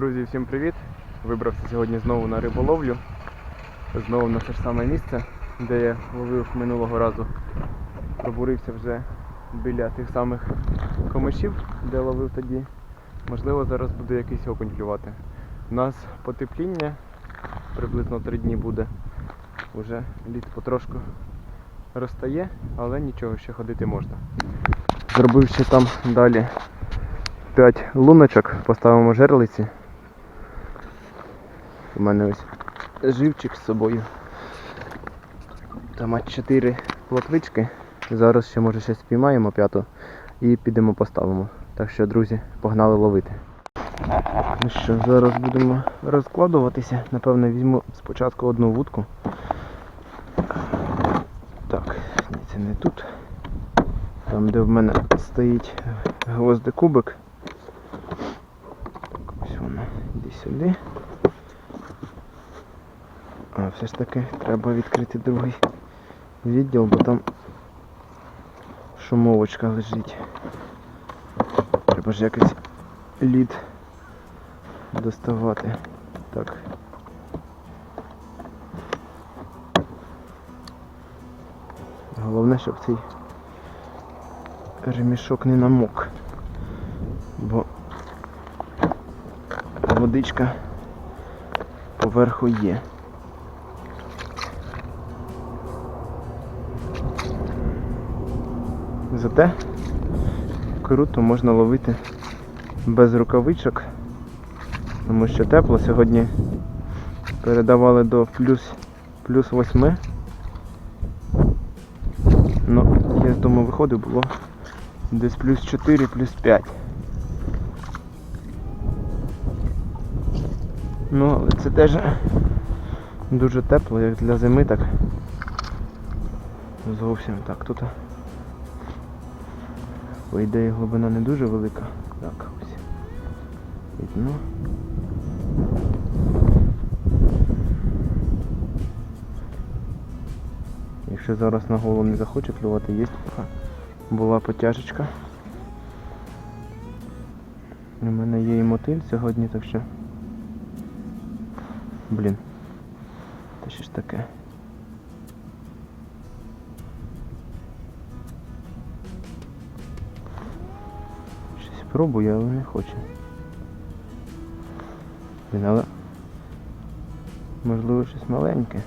Друзі, всім привіт! Вибрався сьогодні знову на риболовлю. Знову на те ж саме місце, де я ловив минулого разу. Пробурився вже біля тих самих комишів, де ловив тоді. Можливо, зараз буде якийсь окунь клювати. У нас потепління, приблизно 3 дні буде. Уже лід потрошку розтає, але нічого, ще ходити можна. Зробив ще там далі 5 луночок, поставимо жерлиці. У мене ось живчик з собою. Там 4 плотвички. Зараз ще може щось спіймаємо п'яту і підемо поставимо. Так що, друзі, погнали ловити. Ну що, зараз будемо розкладуватися. Напевно, візьму спочатку одну вудку. Так, це не тут. Там, де в мене стоїть гвоздикубик. Так, ось воно. Іди сюди. Все ж таки треба відкрити другий відділ, бо там шумовочка лежить. Треба ж якось лід доставати. Так. Головне, щоб цей ремішок не намок. Бо водичка поверху є. Зате круто можна ловити без рукавичок, тому що тепло сьогодні передавали до плюс, плюс 8. Ну, я з дому виходив, було десь плюс 4, плюс 5. Ну, але це теж дуже тепло, як для зими, так зовсім так тут. По ідеї глибина не дуже велика. Так, ось. Видно. Якщо зараз на голову не захоче клювати, є була потяжечка. У мене є і мотиль сьогодні, так що. Блін. Та що ж таке? Щось пробую, але не хоче. Блін, але можливо щось маленьке.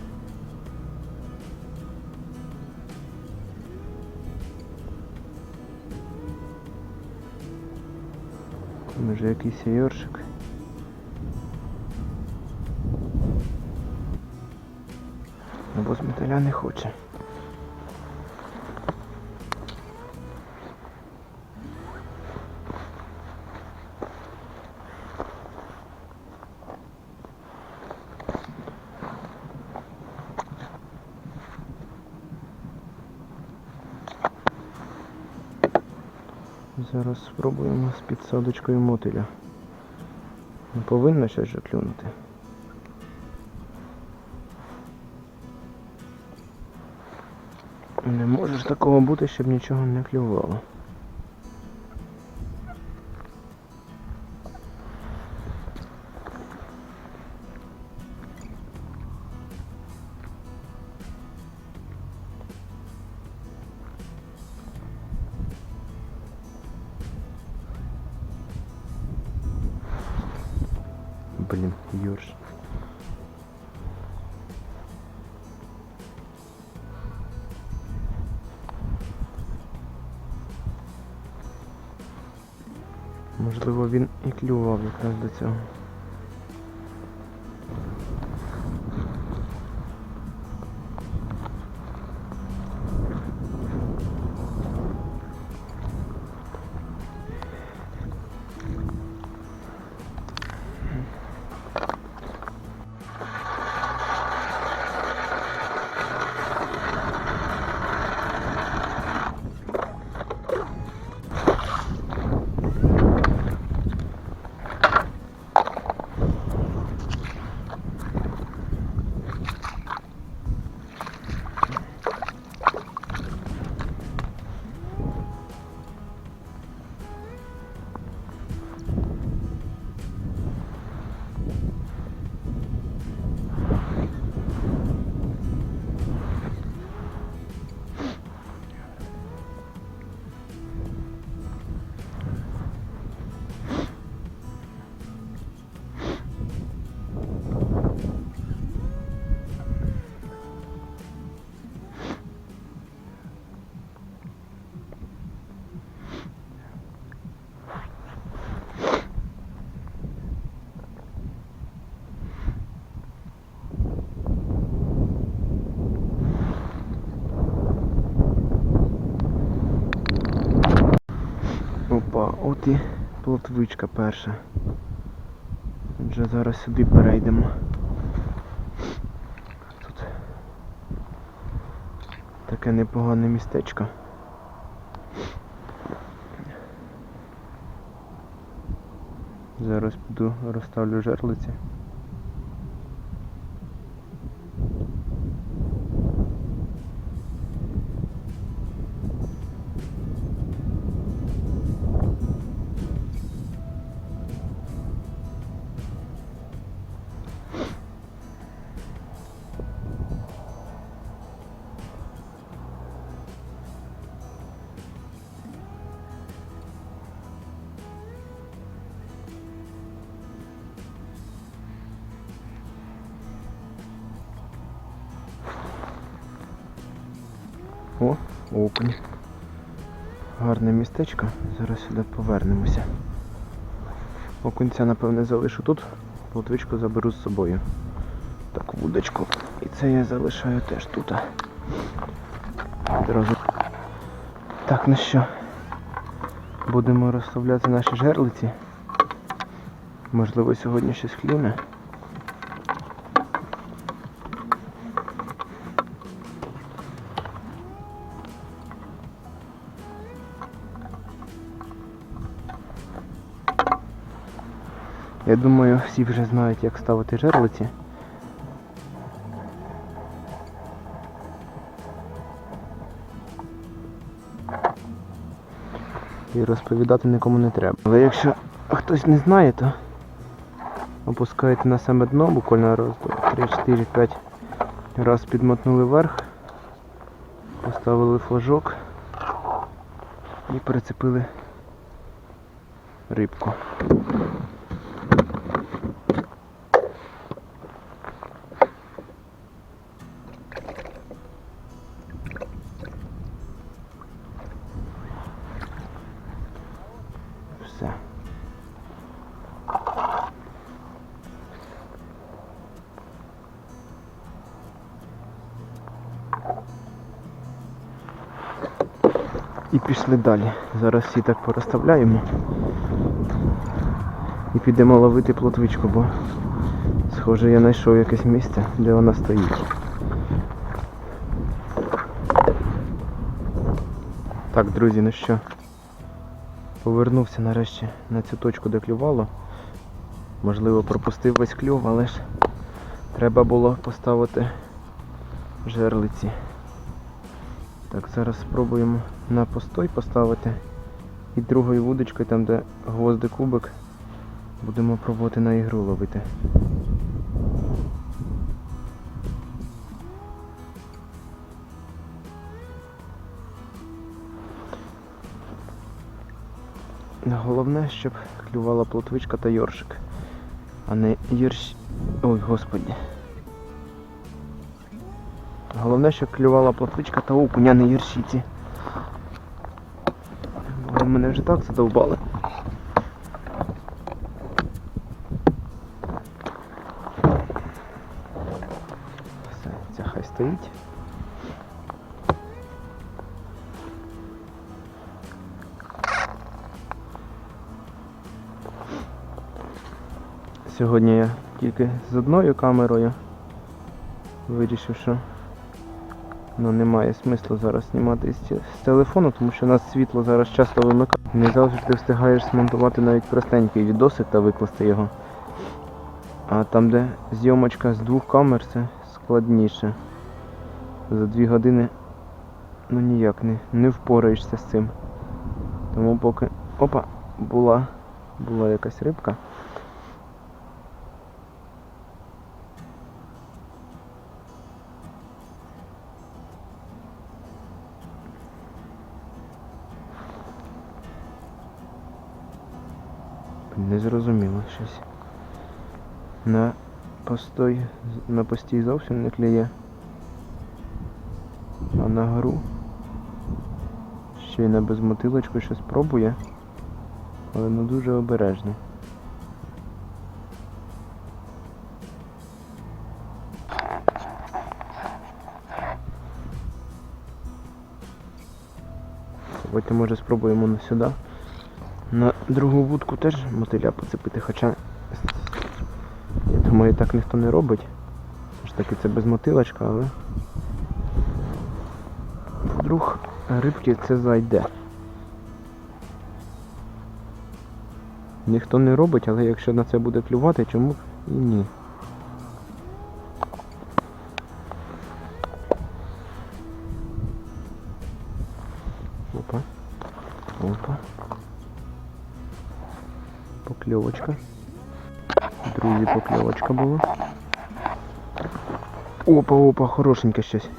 Може якийсь йоршик. Або з металя не хоче. Зараз спробуємо з підсадочкою мотиля. Не повинно щось же клюнути. Не може ж такого бути, щоб нічого не клювало. Блін, Юрш. Можливо, він і клював якраз до цього. Плотвичка перша. Отже, зараз сюди перейдемо. Тут таке непогане містечко. Зараз піду розставлю жерлиці. О, окунь. Гарне містечко. Зараз сюди повернемося. Окунця, напевне, залишу тут. Плотвичку заберу з собою. Так, вудочку. І це я залишаю теж тут. Одразу. Так, ну що? Будемо розставляти наші жерлиці. Можливо, сьогодні щось клюне. Я думаю, всі вже знають, як ставити жерлиці. І розповідати нікому не треба. Але якщо хтось не знає, то опускаєте на саме дно, буквально раз, два, три, чотири, п'ять раз підмотнули вверх, поставили флажок і прицепили рибку. І пішли далі. Зараз всі так порозставляємо. І підемо ловити плотвичку, бо схоже я знайшов якесь місце, де вона стоїть. Так, друзі, ну що? Повернувся нарешті на цю точку, де клювало. Можливо, пропустив весь клюв, але ж треба було поставити жерлиці. Так, зараз спробуємо на постой поставити. І другою вудочкою, там де гвозди кубик, будемо пробувати на ігру ловити. Головне, щоб клювала плотвичка та йоршик, а не їрш... Ой, господі. Головне, щоб клювала плотвичка та окунь, а не їршиці. Вони мене вже так задовбали. Все, ця хай стоїть. Сьогодні я тільки з одною камерою вирішив, що ну, немає смислу зараз знімати з, телефону, тому що у нас світло зараз часто вимикає. Не завжди встигаєш змонтувати навіть простенький відосик та викласти його. А там, де зйомочка з двох камер, це складніше. За дві години ну ніяк не, не впораєшся з цим. Тому поки... Опа, була, була якась рибка. Щось. На постой, на постій зовсім не клює. А на гору ще й на безмотилочку щось пробує, але ну дуже обережно. Давайте може спробуємо на сюди. На другу вудку теж мотиля поцепити, хоча я думаю, так ніхто не робить. Ж таки це без мотилочка, але вдруг рибки це зайде. Ніхто не робить, але якщо на це буде клювати, чому і ні. Покльовочка була. Опа, опа, хорошеньке щось.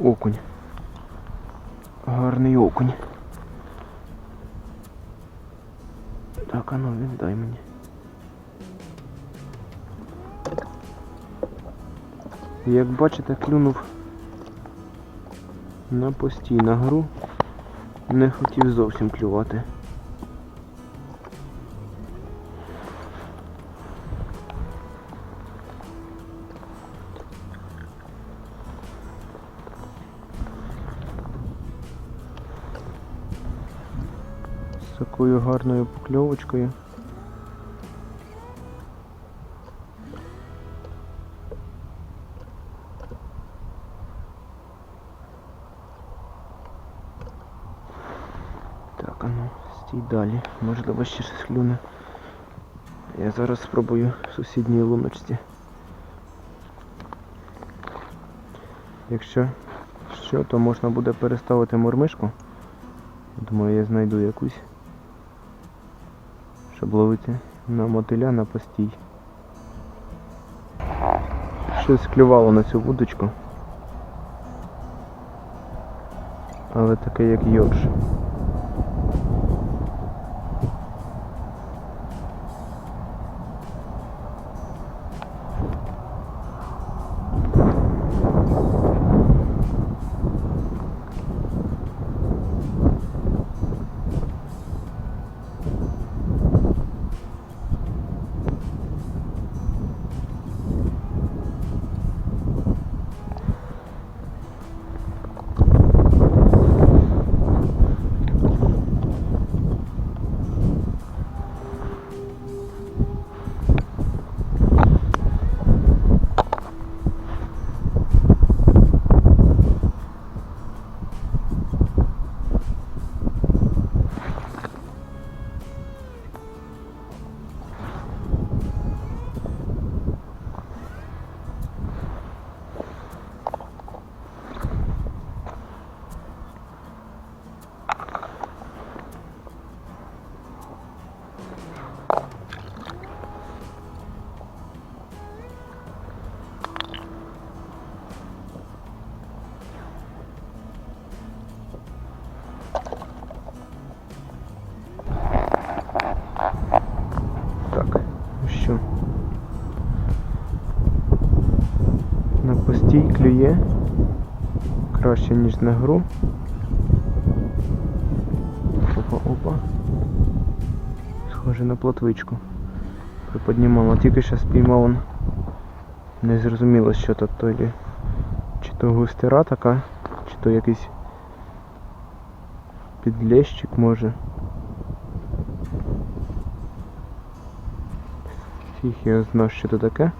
Окунь. Гарний окунь. Так, а ну віддай мені. Як бачите, клюнув на постійну гру. Не хотів зовсім клювати. Такою гарною покльовочкою. Так, а ну, стій далі. Можливо, ще щось клюне. Я зараз спробую в сусідній луночці. Якщо що, то можна буде переставити мормишку. Думаю, я знайду якусь. Щоб ловити на мотиля на постій. Щось клювало на цю вудочку. Але таке як йорш. Клює краще, ніж на гру. Опа-опа. Схоже на плотвичку. Приподнімала, тільки що спіймав. Не зрозуміло, що то то лі. Чи то густера така, чи то якийсь підлещик може. Фіг я знав, що це таке.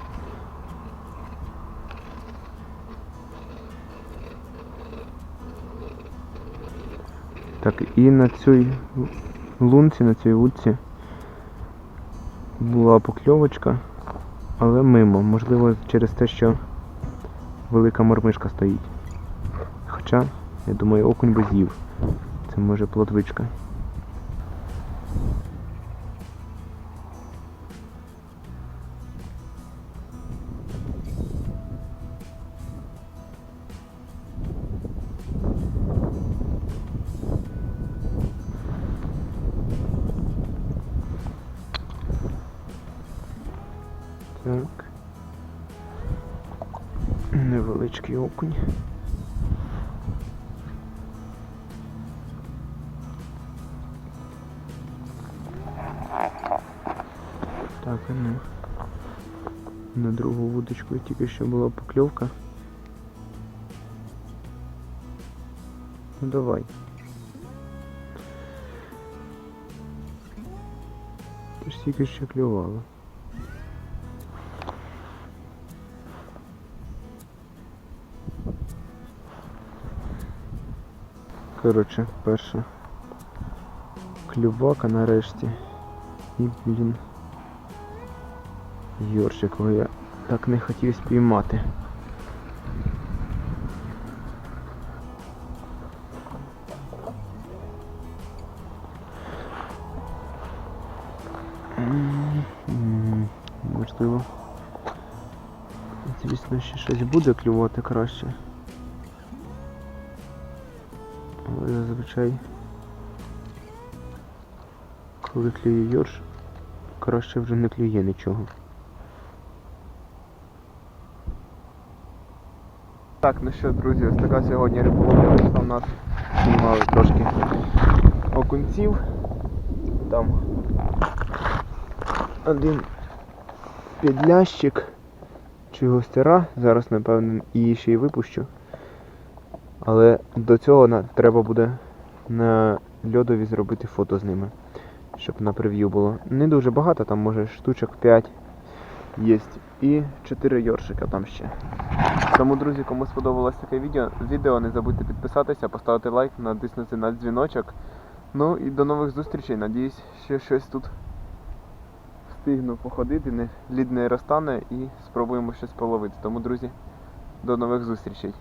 Так, і на цій лунці, на цій вудці була покльовочка, але мимо. Можливо, через те, що велика мормишка стоїть. Хоча, я думаю, окунь би з'їв. Це може плотвичка. невеличкий окунь. Так, а ну. На другую удочку. тільки еще была поклевка. Ну давай. Тож тільки ще клювало. Коротше, перша клювака нарешті. І, блін. Йорш, якого я так не хотів спіймати. Можливо. Звісно, ще щось буде клювати краще. Зазвичай, коли клює йорш, краще вже не клює нічого. Так, ну що, друзі, ось така сьогодні риболовля вийшла в нас. Знімали трошки окунців. Там один підлящик чи гостера. Зараз, напевно, її ще й випущу. Але до цього треба буде на льодові зробити фото з ними, щоб на прев'ю було. Не дуже багато, там може штучок 5 є. І 4 йоршика там ще. Тому, друзі, кому сподобалось таке відео, відео, не забудьте підписатися, поставити лайк, натиснути на дзвіночок. Ну і до нових зустрічей. Надіюсь, що щось тут встигну походити, не, лід не розтане і спробуємо щось половити. Тому, друзі, до нових зустрічей.